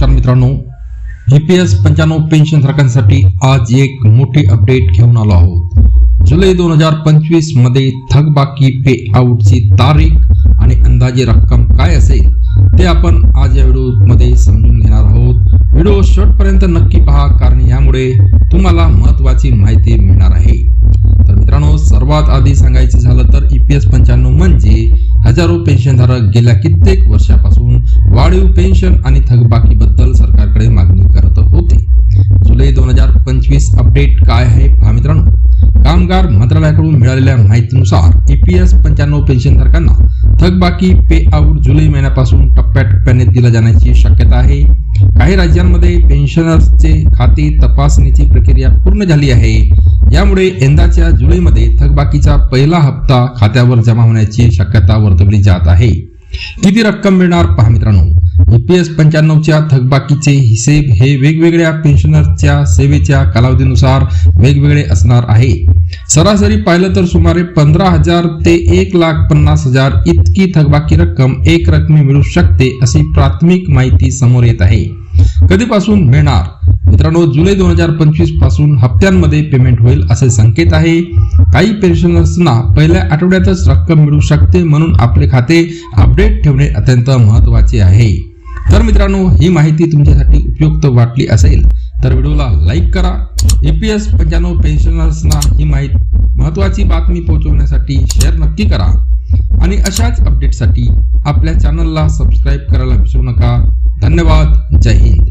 नमस्कार मित्रांनो E P S पंच्याण्णव पेन्शन धारकांसाठी आज एक मोठी अपडेट घेऊन आलो आहोत. जुलै दोन हजार पंचवीसमध्ये थकबाकी पे आउटची तारीख आणि अंदाजे रक्कम काय असेल ते आपण आज या व्हिडिओमध्ये समजून घेणार आहोत. व्हिडिओ शेवटपर्यंत नक्की पहा कारण यामुळे तुम्हाला महत्वाची माहिती मिळणार आहे. तर मित्रांनो सर्वात आधी सांगायचे झालं तर ई पी एस पंच्याण्णव म्हणजे हजारो पेन्शनधारक गेल्या कित्येक वर्षापासून वाढीव पेन्शन आणि थकबाकीबद्दल सरकारकडे मागणी करत होते. जुलै दोन हजार पंचवीस अपडेट काय आहे? पहा मित्रांनो. कामगार मंत्रालयाकडून मिळालेल्या माहितीनुसार ई पी एस पंच्याण्णव पेन्शनधारकांना थकबाकी पे आउट जुलै महिन्यापासून टप्प्याटप्प्याने दिला जाण्याची शक्यता आहे. काही राज्यांमध्ये पेन्शनर्सचे खाते तपासणीची प्रक्रिया पूर्ण झाली आहे. यामुळे यंदाच्या जुलैमध्ये थकबाकीचा पहिला हप्ता खात्यावर जमा होण्याची शक्यता वर्तवली जात आहे. किती रक्कम मिळणार पहा मित्रांनो? ईपीएस पंच्याण्णवच्या थकबाकीचे हिसेब हे वेगवेगळ्या पेन्शनर्सच्या सेवेच्या कालावधीनुसार वेगवेगळे असणार आहे. सरासरी पाहिलं तर सुमारे पंधरा हजार ते एक लाख पन्नास हजार इतकी थकबाकी रक्कम एक रकमी मिळू शकते अशी प्राथमिक माहिती समोर येत आहे. कधीपासून मिळणार? मित्रांनो जुलै दोन हजार पंचवीसपासून हप्त्यांमध्ये पेमेंट होईल असे संकेत आहे. काही पेन्शनर्सना पहिल्या आठवड्यातच रक्कम मिळू शकते म्हणून आपले खाते अपडेट ठेवणे अत्यंत महत्त्वाचे आहे. तर मित्रांनो ही माहिती तुमच्यासाठी उपयुक्त वाटली असेल तर व्हिडिओला लाईक करा. एपीएस पंच्याण्णव पेन्शनर्सना ही माहिती महत्वाची बातमी पोहोचवण्यासाठी शेअर नक्की करा. आणि अशाच अपडेटसाठी आपल्या चॅनलला सबस्क्राईब करायला विसरू नका. धन्यवाद. जय हिंद.